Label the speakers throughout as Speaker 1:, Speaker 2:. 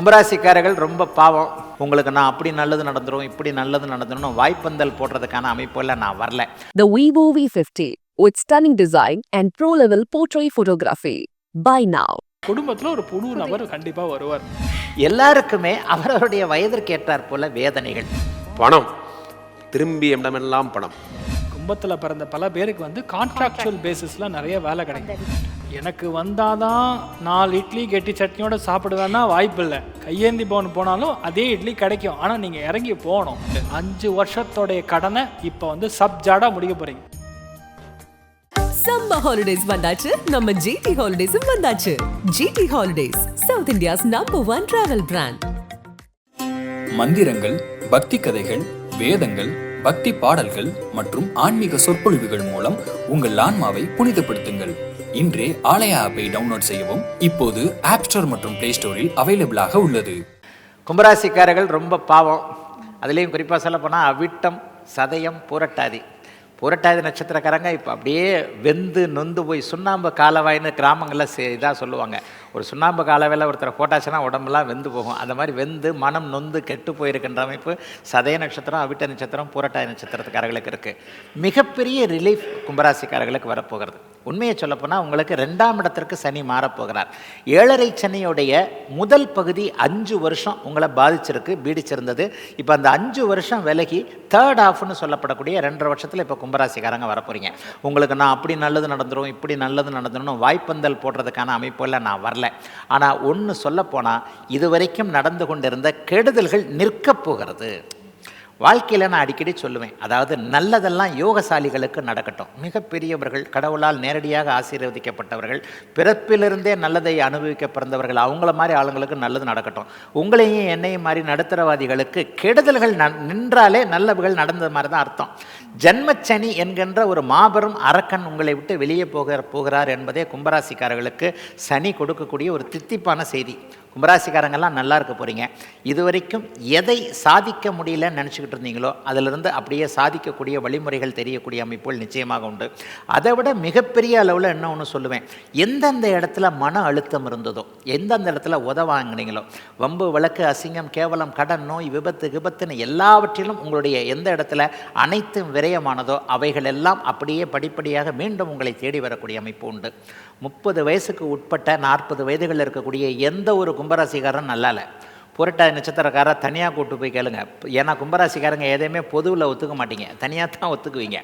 Speaker 1: கும்பராசிக்காரர்கள் ரொம்ப பாவம். உங்களுக்கு நான் அப்படி நல்லது நடந்துரும் இப்படி நல்லது நடந்துரும் வாய்ப்பந்தல் போடுறதுக்கான அமைப்புல நான் வரல.
Speaker 2: The Vivo V50 with stunning design and pro-level portrait photography. Buy now.
Speaker 3: குடும்பத்துல ஒரு புது நபர் கண்டிப்பா வருவார்.
Speaker 1: எல்லாருக்குமே அவரவருடைய வயதிற்கு ஏற்றாற் போல வேதனைகள்.
Speaker 4: பணம். திரும்பிய இடமெல்லாம் பணம்?
Speaker 3: கும்பத்துல பிறந்த பல பேருக்கு வந்து கான்ட்ராக்சுவல் பேசிஸ்ல நிறைய வேலை கிடைக்கும். எனக்கு வந்தாதான் நாலு இட்லி கெட்டி சட்னியோட சாப்பிடுவேன்னா வாய்ப்பு இல்லை கையேந்தி பவன் போனாலும் அதே இட்லி கிடைக்கும். ஆனா நீங்க இறங்கி போகணும். அஞ்சு வருஷத்தோடைய கடனை இப்போ வந்து சப்ஜாடா முடிக்க போறீங்க.
Speaker 5: சம்மர் ஹாலிடேஸ் வந்தாச்சு. நம்ம ஜிடி ஹாலிடேஸும் வந்தாச்சு. GT holidays South India's number one travel brand
Speaker 6: மந்திரங்கள் பக்தி கதைகள் வேதங்கள் பக்தி பாடல்கள் மற்றும் ஆன்மீக சொற்பொழிவுகள் மூலம் உங்கள் ஆன்மாவை புனிதப்படுத்துங்கள். இன்றே ஆலயா ஆப்பை டவுன்லோட் செய்யவும் இப்போது ஆப் ஸ்டோர் மற்றும் பிளே ஸ்டோரில் அவைலபிளாக உள்ளது.
Speaker 1: கும்பராசிக்காரர்கள் ரொம்ப பாவம். அதுலேயும் குறிப்பாக சொல்ல போனால் அவிட்டம் சதயம் புரட்டாதி. புரட்டாதி நட்சத்திரக்காரங்க இப்போ அப்படியே வெந்து நொந்து போய் சுண்ணாம்பு காலவாயின்னு கிராமங்களில் சே இதாக சொல்லுவாங்க. ஒரு சுண்ணாம்பு காலவையில் ஒருத்தரை போட்டாச்சுன்னா உடம்புலாம் வெந்து போகும். அந்த மாதிரி வெந்து மனம் நொந்து கெட்டு போயிருக்கின்ற அமைப்பு சதய நட்சத்திரம் அவிட்ட நட்சத்திரம் புரட்டாதி நட்சத்திரத்துக்காரர்களுக்கு இருக்குது மிகப்பெரிய ரிலீஃப் கும்பராசிக்காரர்களுக்கு வரப்போகிறது. உண்மையை சொல்லப்போனால் உங்களுக்கு ரெண்டாம் இடத்திற்கு சனி மாறப்போகிறார். ஏழரை சனியுடைய முதல் பகுதி அஞ்சு வருஷம் உங்களை பாதிச்சிருக்கு பீடிச்சிருந்தது. இப்போ அந்த அஞ்சு வருஷம் விலகி தேர்ட் ஆஃப்னு சொல்லப்படக்கூடிய ரெண்டரை வருஷத்தில் இப்போ கும்பராசிக்காரங்க வரப்போறீங்க. உங்களுக்கு நான் அப்படி நல்லது நடந்துடும் இப்படி நல்லது நடந்துடும் வாய்ப்பந்தல் போடுறதுக்கான அமைப்புல நான் வரல. ஆனால் ஒன்று சொல்லப்போனால் இதுவரைக்கும் நடந்து கொண்டிருந்த கெடுதல்கள் நிற்கப் போகிறது. வாழ்க்கையில் நான் அடிக்கடி சொல்லுவேன். அதாவது நல்லதெல்லாம் யோகசாலிகளுக்கு நடக்கட்டும். மிகப்பெரியவர்கள் கடவுளால் நேரடியாக ஆசீர்வதிக்கப்பட்டவர்கள் பிறப்பிலிருந்தே நல்லதை அனுபவிக்க பிறந்தவர்கள் அவங்கள மாதிரி ஆளுங்களுக்கு நல்லது நடக்கட்டும். உங்களையும் என்னையும் மாதிரி நடுத்தரவாதிகளுக்கு கெடுதல்கள் நின்றாலே நல்லவுகள் நடந்தது மாதிரி தான் அர்த்தம். ஜன்மச்சனி என்கின்ற ஒரு மாபெரும் அரக்கன் உங்களை விட்டு வெளியே போக போகிறார் என்பதே கும்பராசிக்காரர்களுக்கு சனி கொடுக்கக்கூடிய ஒரு தித்திப்பான செய்தி. கும்பராசிக்காரங்கெல்லாம் நல்லா இருக்க போகிறீங்க இதுவரைக்கும் எதை சாதிக்க முடியலன்னு நினச்சிக்கிட்டு இருந்தீங்களோ அதிலிருந்து அப்படியே சாதிக்கக்கூடிய வழிமுறைகள் தெரியக்கூடிய அமைப்புகள் நிச்சயமாக உண்டு. அதை விட மிகப்பெரிய அளவில் என்ன ஒன்று சொல்லுவேன். எந்தெந்த இடத்துல மன அழுத்தம் இருந்ததோ எந்தெந்த இடத்துல உதவாங்கினீங்களோ வம்பு வழக்கு அசிங்கம் கேவலம் கடன் நோய் விபத்து விபத்துன்னு எல்லாவற்றிலும் உங்களுடைய எந்த இடத்துல அனைத்தும் விரயமானதோ அவைகளெல்லாம் அப்படியே படிப்படியாக மீண்டும் உங்களை தேடி வரக்கூடிய அமைப்பு உண்டு. முப்பது வயசுக்கு உட்பட்ட நாற்பது வயதுகளில் இருக்கக்கூடிய எந்த ஒரு கும்பராசிக்காரன் நல்லால புரட்டாதி நட்சத்திரக்காராக தனியாக கூட்டு போய் கேளுங்க. ஏன்னா கும்பராசிக்காரங்க எதையுமே பொதுவில் ஒத்துக்க மாட்டீங்க. தனியாக தான் ஒத்துக்குவீங்க.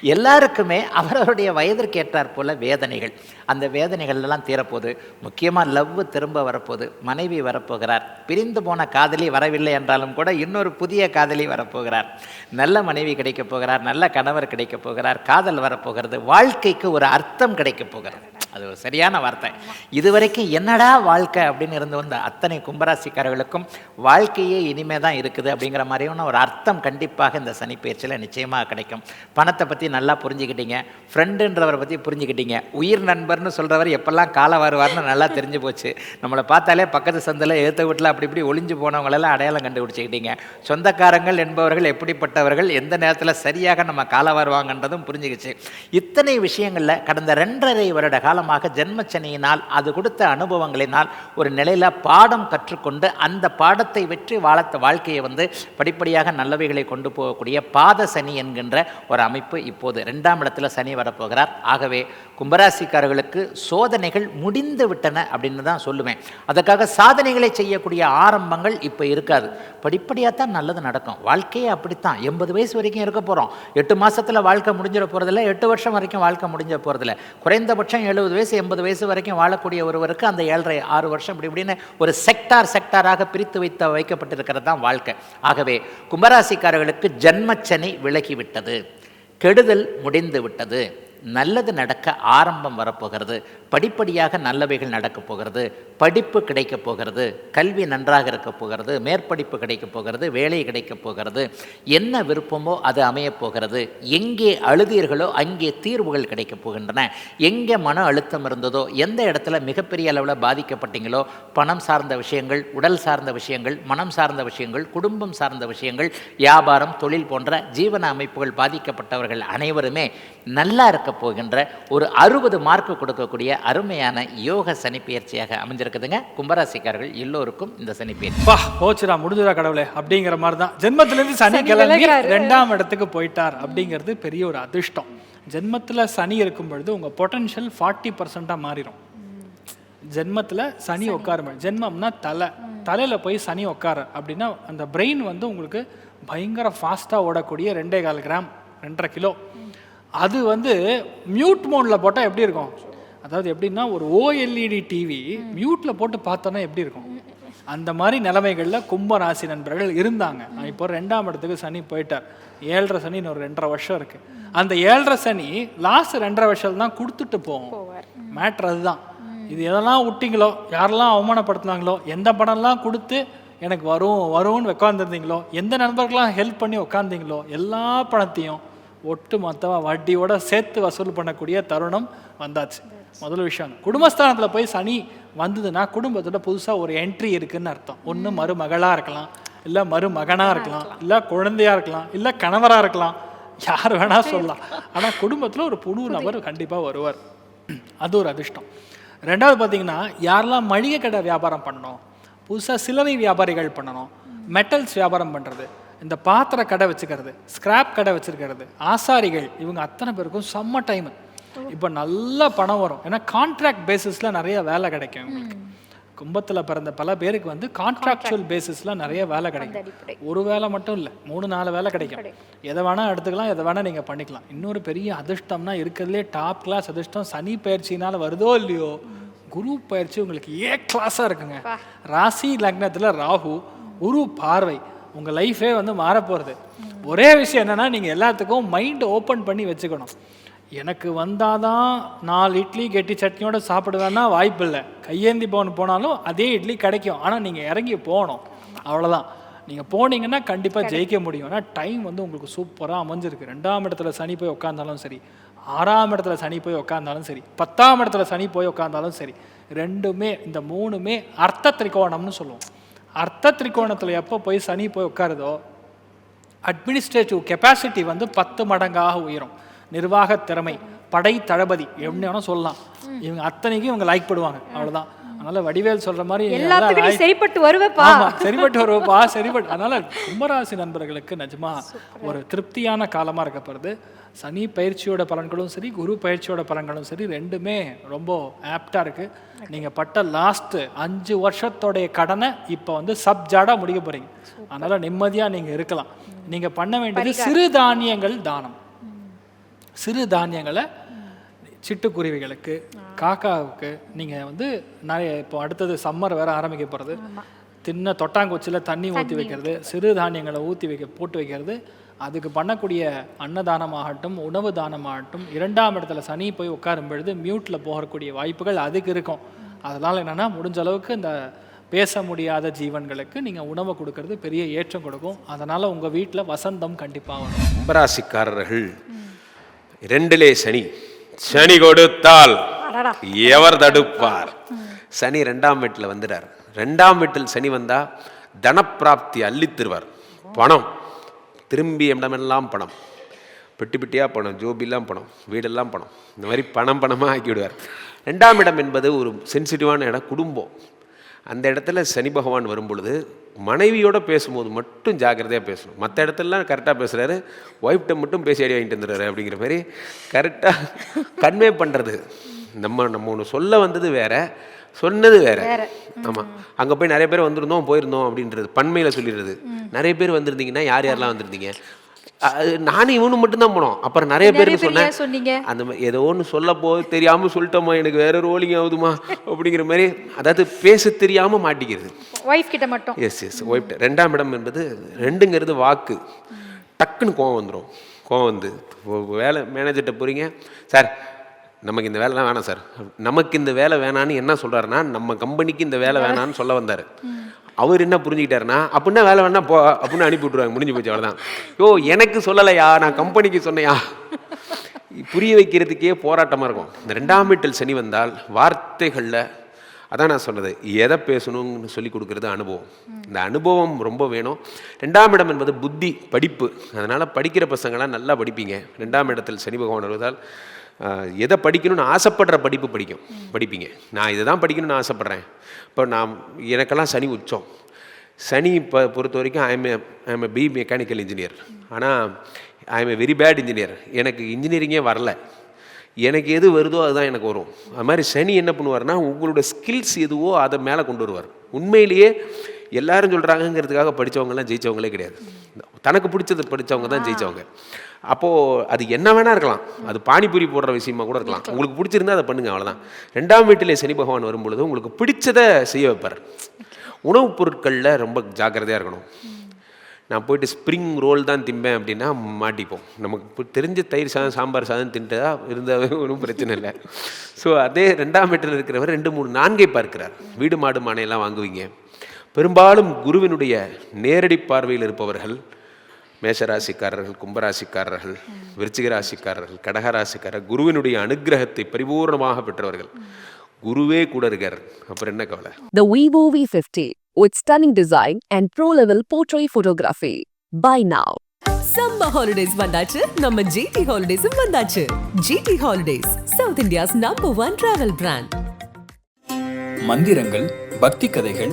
Speaker 1: எல்லாருக்குமே அவரவருடைய வயதிற்கு ஏற்றாற் போல வேதனைகள். அந்த வேதனைகள்லாம் தீரப்போது தீரப்போகுது முக்கியமாக லவ் திரும்ப வரப்போகுது மனைவி வரப்போகிறார். பிரிந்து போன காதலி வரவில்லை என்றாலும் கூட இன்னொரு புதிய காதலி வரப்போகிறார். நல்ல மனைவி கிடைக்கப் போகிறார் நல்ல கணவர் கிடைக்கப் போகிறார் காதல் வரப்போகிறது வாழ்க்கைக்கு ஒரு அர்த்தம் கிடைக்கப் போகிறது. அது ஒரு சரியான வார்த்தை. இதுவரைக்கும் என்னடா வாழ்க்கை அப்படின்னு இருந்து வந்த அத்தனை கும்பராசிக்காரர்களுக்கும் வாழ்க்கையே இனிமே தான் இருக்குது அப்படிங்கிற மாதிரியான ஒரு அர்த்தம் கண்டிப்பாக இந்த சனி பயிற்சியில் நிச்சயமாக கிடைக்கும். பணத்தை பற்றி நல்லா புரிஞ்சுக்கிட்டீங்க. ஃப்ரெண்டுன்றவரை பற்றி புரிஞ்சுக்கிட்டீங்க. உயிர் நண்பர்னு சொல்கிறவர் எப்பெல்லாம் காலம் வருவார்னு நல்லா தெரிஞ்சு போச்சு. நம்மளை பார்த்தாலே பக்கத்து சந்தில் எழுத்த வீட்டில் அப்படி இப்படி ஒளிஞ்சு போனவங்களெல்லாம் அடையாளம் கண்டுபிடிச்சிக்கிட்டீங்க. சொந்தக்காரங்கள் என்பவர்கள் எப்படிப்பட்டவர்கள் எந்த நேரத்தில் சரியாக நம்ம காலம் வருவாங்கன்றதும் புரிஞ்சுக்கிச்சு. இத்தனை விஷயங்களில் கடந்த ரெண்டரை வருட காலமாக ஜென்மச்சனியினால் அது கொடுத்த அனுபவங்களினால் ஒரு நிலையில் பாடம் கற்றுக்கொண்டு அந்த பாடத்தை வெற்றி வாழத்த வாழ்க்கையை வந்து படிப்படியாக நல்லவைகளை கொண்டு போகக்கூடிய பாத சனி என்கின்ற ஒரு அமைப்பு இப்போது ரெண்டாம் இடத்துல சனி வரப்போகிறார். ஆகவே கும்பராசிக்காரர்களுக்கு சோதனைகள் முடிந்து விட்டன அப்படின்னு தான் சொல்லுவேன். அதற்காக சாதனைகளை செய்யக்கூடிய ஆரம்பங்கள் இப்போ இருக்காது. படிப்படியாக தான் நல்லது நடக்கும். வாழ்க்கையே அப்படித்தான். எண்பது வயசு வரைக்கும் இருக்க போகிறோம் எட்டு மாசத்துல வாழ்க்கை முடிஞ்சிட போகிறதில்ல எட்டு வருஷம் வரைக்கும் வாழ்க்கை முடிஞ்ச போகிறதில்ல குறைந்தபட்சம் எழுபது வயசு எண்பது வயசு வரைக்கும் வாழக்கூடிய ஒருவருக்கு அந்த ஏழரை ஆறு வருஷம் இப்படி இப்படின்னு ஒரு செக்டார் செக்டாராக பிரித்து வைத்த வைக்கப்பட்டிருக்கிறது தான் வாழ்க்கை. ஆகவே கும்பராசிக்காரர்களுக்கு ஜன்மச்சனி விலகிவிட்டது. கெடுதல் முடிந்து விட்டது. நல்லது நடக்க ஆரம்பம் வரப்போகிறது. படிப்படியாக நல்லவைகள் நடக்கப் போகிறது. படிப்பு கிடைக்கப் போகிறது. கல்வி நன்றாக இருக்கப் போகிறது. மேற்படிப்பு கிடைக்கப் போகிறது. வேலை கிடைக்கப் போகிறது. என்ன விருப்பமோ அது அமையப் போகிறது. எங்கே அழுதீர்களோ அங்கே தீர்வுகள் கிடைக்கப் போகின்றன. எங்கே மன அழுத்தம் இருந்ததோ எந்த இடத்துல மிகப்பெரிய அளவில் பாதிக்கப்பட்டீங்களோ பணம் சார்ந்த விஷயங்கள் உடல் சார்ந்த விஷயங்கள் மனம் சார்ந்த விஷயங்கள் குடும்பம் சார்ந்த விஷயங்கள் வியாபாரம் தொழில் போன்ற ஜீவன அமைப்புகள் பாதிக்கப்பட்டவர்கள் அனைவருமே நல்லா இருக்க இருக்க போகின்ற ஒரு அறுபது மார்க் கொடுக்கக்கூடிய அருமையான யோக சனி பயிற்சியாக அமைஞ்சிருக்குதுங்க. கும்பராசிக்காரர்கள் எல்லோருக்கும் இந்த சனி பயிற்சி
Speaker 3: பா போச்சுடா முடிஞ்சுடா கடவுளே அப்படிங்கிற மாதிரி தான் ஜென்மத்திலேருந்து சனி
Speaker 7: சனி
Speaker 3: கிளம்பி. ரெண்டாம் இடத்துக்கு போயிட்டார் அப்படிங்கிறது பெரிய ஒரு அதிர்ஷ்டம். ஜென்மத்தில் சனி இருக்கும் பொழுது உங்கள் பொட்டன்ஷியல் ஃபார்ட்டி பர்சண்ட்டாக மாறிடும் ஜென்மத்தில் சனி உட்காரும்? ஜென்மம்னா தலை. தலையில் போய் சனி உட்கார. அப்படின்னா அந்த பிரெயின் வந்து உங்களுக்கு பயங்கர ஃபாஸ்ட்டாக ஓடக்கூடிய ரெண்டே கால் கிராம் ரெண்டரை கிலோ. அது வந்து மியூட் மோடில் போட்டால் எப்படி இருக்கும்? அதாவது எப்படின்னா ஒரு ஓஎல்இடி டிவி மியூட்டில் போட்டு பார்த்தோன்னா எப்படி இருக்கும்? அந்த மாதிரி நிலைமைகளில் கும்ப ராசி நண்பர்கள் இருந்தாங்க. இப்போ ரெண்டாம் இடத்துக்கு சனி போயிட்டார். ஏழரை சனி இன்னும் ஒரு ரெண்டரை வருஷம் இருக்கு. அந்த ஏழரை சனி லாஸ்ட் ரெண்டரை வருஷம் தான் கொடுத்துட்டு போவோம் மேட்ரு அதுதான். இது எதெல்லாம் விட்டீங்களோ யாரெல்லாம் அவமானப்படுத்துனாங்களோ எந்த படம்லாம் கொடுத்து எனக்கு வரும் வரும்னு உட்காந்துருந்தீங்களோ எந்த நண்பர்கள்லாம் ஹெல்ப் பண்ணி உட்காந்தீங்களோ எல்லா பணத்தையும் ஒட்டு மொத்தமாக வட்டியோட சேர்த்து வசூல் பண்ணக்கூடிய தருணம் வந்தாச்சு. முதல் விஷயம் குடும்பஸ்தானத்தில் போய் சனி வந்ததுன்னா குடும்பத்தோட புதுசாக ஒரு என்ட்ரி இருக்குன்னு அர்த்தம். ஒன்று மருமகளாக இருக்கலாம் இல்லை மருமகனாக இருக்கலாம் இல்லை குழந்தையாக இருக்கலாம் இல்லை கணவராக இருக்கலாம் யார் வேணால் சொல்லலாம். ஆனால் குடும்பத்தில் ஒரு புது நபர் கண்டிப்பாக வருவார். அது ஒரு அதிர்ஷ்டம். ரெண்டாவது பார்த்தீங்கன்னா யாரெல்லாம் மளிகை கடை வியாபாரம் பண்ணணும் புதுசாக சில்லறை வியாபாரிகள் பண்ணணும் மெட்டல்ஸ் வியாபாரம் பண்ணுறது இந்த பாத்திர கடை வச்சுக்கிறது ஸ்கிராப் கடை வச்சுருக்கிறது ஆசாரிகள் இவங்க அத்தனை பேருக்கும் செம்ம டைம் இப்போ நல்ல பணம் வரும். ஏன்னா கான்ட்ராக்ட் பேசிஸில் நிறைய வேலை கிடைக்கும் இவங்களுக்கு. கும்பத்தில் பிறந்த பல பேருக்கு வந்து கான்ட்ராக்சுவல் பேசிஸில் நிறைய வேலை கிடைக்கும். ஒரு வேலை மட்டும் இல்லை மூணு நாலு வேலை கிடைக்கும். எதை வேணால் எடுத்துக்கலாம் எதை வேணால் நீங்கள் பண்ணிக்கலாம். இன்னொரு பெரிய அதிர்ஷ்டம்னா இருக்கிறதுலே டாப் கிளாஸ் அதிர்ஷ்டம் சனி பயிற்சினால வருதோ இல்லையோ குரு பயிற்சி உங்களுக்கு ஏ கிளாஸாக இருக்குங்க. ராசி லக்னத்தில் ராகு குரு பார்வை. உங்கள் லைஃபே வந்து மாறப்போகிறது ஒரே விஷயம் என்னென்னா நீங்கள் எல்லாத்துக்கும் மைண்ட் ஓப்பன் பண்ணி வச்சுக்கணும். எனக்கு வந்தாதான் நாலு இட்லி கெட்டி சட்னியோட சாப்பிடுவேன்னா வாய்ப்பு இல்லை. கையேந்தி பவன் போனாலும் அதே இட்லி கிடைக்கும். ஆனால் நீங்கள் இறங்கி போகணும். அவ்வளோதான் நீங்கள் போனீங்கன்னா கண்டிப்பாக ஜெயிக்க முடியும். ஏன்னா டைம் வந்து உங்களுக்கு சூப்பராக அமைஞ்சிருக்கு. ரெண்டாம் இடத்துல சனி போய் உட்காந்தாலும் சரி ஆறாம் இடத்துல சனி போய் உட்காந்தாலும் சரி பத்தாம் இடத்துல சனி போய் உட்காந்தாலும் சரி ரெண்டுமே இந்த மூணுமே அர்த்த திரிகோணம்னு சொல்லுவோம். அர்த்த திரிகோணத்தில் எப்போ போய் சனி போய் உட்காருதோ அட்மினிஸ்ட்ரேட்டிவ் கெப்பாசிட்டி வந்து பத்து மடங்காக உயரும். நிர்வாக திறமை படை தளபதி எப்படின்னு சொல்லலாம். இவங்க அத்தனைக்கும் இவங்க லைக் பண்ணுவாங்க. அவ்வளோதான் அதனால வடிவேல் சொல்ற மாதிரி
Speaker 7: எல்லாத்துக்கும் சரிப்பட்டு வருவப்பா.
Speaker 3: சரிப்பட்டு வருவப்பா சரிப்பட்டு. அதனால கும்பராசி நண்பர்களுக்கு நிஜமா ஒரு திருப்தியான காலமா இருக்க போகிறது சனி பயிற்சியோட பலன்களும் சரி குரு பயிற்சியோட பலன்களும் சரி ரெண்டுமே ரொம்ப ஆப்டா இருக்கு. நீங்க பட்ட லாஸ்ட் அஞ்சு வருஷத்தோடைய கடனை இப்போ வந்து சப்ஜாடா முடிக்க போறீங்க. அதனால நிம்மதியா நீங்க இருக்கலாம். நீங்க பண்ண வேண்டியது சிறு தானியங்கள் தானம். சிறு தானியங்களை சிட்டுக்குருவிகளுக்கு காக்காவுக்கு நீங்கள் வந்து நிறைய இப்போ அடுத்தது சம்மர் வேற ஆரம்பிக்க போகிறது தின்ன தொட்டாங்குச்சியில் தண்ணி ஊற்றி வைக்கிறது சிறு தானியங்களை ஊற்றி வைக்க போட்டு வைக்கிறது. அதுக்கு பண்ணக்கூடிய அன்னதானமாகட்டும் உணவு தானமாகட்டும் இரண்டாம் இடத்துல சனி போய் உட்காரும் பொழுது மியூட்டில் போகக்கூடிய வாய்ப்புகள் அதுக்கு இருக்கும். அதனால் என்னென்னா முடிஞ்ச அளவுக்கு இந்த பேச முடியாத ஜீவன்களுக்கு நீங்கள் உணவை கொடுக்கறது பெரிய ஏற்றம் கொடுக்கும். அதனால் உங்கள் வீட்டில் வசந்தம் கண்டிப்பாக வரும்.
Speaker 4: கும்பராசிக்காரர்கள் ரெண்டிலே சனி. சனி கொடுத்தால். எவர் தடுப்பார்? சனி ரெண்டாம் வீட்டில் வந்துடார் ரெண்டாம் வீட்டில் சனி வந்தா தனப்பிராப்தி அள்ளித் தருவார் பணம். திரும்பி இடமெல்லாம் பணம். பெட்டி பெட்டியாக பணம் ஜோபிலாம் பணம் வீடெல்லாம் பணம். இந்த மாதிரி பணம் பணமாக ஆக்கி விடுவார் ரெண்டாம் இடம் என்பது ஒரு சென்சிட்டிவான இடம் குடும்பம். அந்த இடத்துல சனி பகவான் வரும் பொழுது மனைவியோட பேசும்போது மட்டும் ஜாக்கிரதையாக பேசணும். மற்ற இடத்துலலாம் கரெக்டாக பேசுகிறாரு ஒய்ஃப்ட்ட மட்டும் பேசி அடி வாங்கிட்டு வந்துடுறாரு அப்படிங்கிற மாதிரி கரெக்டாக கன்வே பண்ணுறது நம்ம நம்ம ஒன்று சொல்ல வந்தது வேற சொன்னது வேற. ஆமாம் அங்கே போய் நிறைய பேர் வந்திருந்தோம் போயிருந்தோம் அப்படின்றது பண்மையில் சொல்லிடுறது. நிறைய பேர் வந்திருந்தீங்கன்னா யார் யாரெல்லாம் வந்திருந்தீங்க? நானும் இவனு மட்டும்தான் போனோம். அப்புறம் நிறைய பேர் சொன்னேன்? அந்த ஏதோ ஒன்று சொல்ல போ தெரியாமல் சொல்லிட்டோமா எனக்கு வேற ரோலிங் ஆகுதுமா அப்படிங்கிற மாதிரி அதாவது பேச தெரியாமல் மாட்டிக்கிறது.
Speaker 7: ஒய்ஃப் கிட்ட மட்டும்?
Speaker 4: எஸ் எஸ் ஒய்ஃப்ட் ரெண்டாம் இடம் என்பது ரெண்டுங்கிறது வாக்கு. டக்குன்னு கோவம் வந்துடும் கோவம் வந்து வேலை மேனேஜர்கிட்ட போகிறீங்க சார் நமக்கு இந்த வேலைலாம் வேணாம் சார். நமக்கு இந்த வேலை வேணான்னு என்ன சொல்கிறாருன்னா நம்ம கம்பெனிக்கு இந்த வேலை வேணான்னு சொல்ல வந்தார். அவர் என்ன புரிஞ்சுக்கிட்டாருன்னா அப்படின்னா வேலை வேணா போ அப்படின்னு அனுப்பி விட்ருவாங்க முடிஞ்சு போச்சு அவ்வளோதான் யோ எனக்கு சொல்லலையா? நான் கம்பெனிக்கு சொன்னையா? புரிய வைக்கிறதுக்கே போராட்டமாக இருக்கும். இந்த ரெண்டாம் வீட்டில் சனி வந்தால் வார்த்தைகளில் அதான் நான் சொன்னது எதை பேசணும்னு சொல்லி கொடுக்கறது அனுபவம். இந்த அனுபவம் ரொம்ப வேணும். ரெண்டாம் இடம் என்பது புத்தி படிப்பு. அதனால் படிக்கிற பசங்களாம் நல்லா படிப்பீங்க. ரெண்டாம் இடத்தில் சனி பகவான் வருவதால் எதை படிக்கணும்னு ஆசைப்படுற படிப்பு படிக்கும். படிப்பீங்க. நான் இதை தான் படிக்கணும்னு ஆசைப்பட்றேன். இப்போ நான் எனக்கெல்லாம் சனி உச்சம். சனி இப்போ பொறுத்த வரைக்கும் I'm I'm B mechanical engineer ஆனால் ஐஎம் வெரி பேட் இன்ஜினியர் எனக்கு இன்ஜினியரிங்கே வரல. எனக்கு எது வருதோ அதுதான் எனக்கு வரும். அது மாதிரி சனி என்ன பண்ணுவார்னா உங்களோட ஸ்கில்ஸ் எதுவோ அதை மேலே கொண்டு வருவார். உண்மையிலேயே எல்லாரும் சொல்கிறாங்கங்கிறதுக்காக படித்தவங்கலாம் ஜெயிச்சவங்களே கிடையாது. தனக்கு பிடிச்சது படித்தவங்க தான் ஜெயிச்சவங்க. அப்போது அது என்ன வேணா இருக்கலாம். அது பானிபூரி போடுற விஷயமா கூட இருக்கலாம். உங்களுக்கு பிடிச்சிருந்தா அதை பண்ணுங்க அவ்வளோதான் ரெண்டாம் வீட்டிலே சனி பகவான் வரும்பொழுது உங்களுக்கு பிடிச்சதை செய்ய வைப்பார். உணவுப் பொருட்களில் ரொம்ப ஜாக்கிரதையாக இருக்கணும். நான் போயிட்டு ஸ்ப்ரிங் ரோல் தான் திம்பேன் அப்படின்னா மாட்டிப்போம். நமக்கு தெரிஞ்ச தயிர் சாதம் சாம்பார் சாதம் தின்ட்டதா இருந்தாவே ஒன்றும் பிரச்சனை இல்லை. ஸோ அதே ரெண்டாம் வீட்டில் இருக்கிறவர் ரெண்டு மூணு நான்கை பார்க்கிறார். வீடு மாடு மானையெல்லாம் வாங்குவீங்க. பெரும்பாலும் குருவினுடைய நேரடி பார்வையில் இருப்பவர்கள் மேஷராசிக்காரர்கள் கும்பராசிக்காரர்கள் விருச்சிக ராசிக்காரர்கள் கடகராசிக்காரர் குருவினுடைய அனுக்கிரகத்தை பரிபூர்ணமாக பெற்றவர்கள். குருவே கூட இருக்கார் அப்புறம் என்ன கவலை?
Speaker 2: The Vivo V50 with stunning design and pro-level portrait photography. Buy now.
Speaker 5: Summer holidays வந்தாச்சு நம்ம ஜிடி ஹாலிடேஸும் வந்தாச்சு. GT holidays South India's number one travel brand
Speaker 6: மந்திரங்கள் பக்தி கதைகள்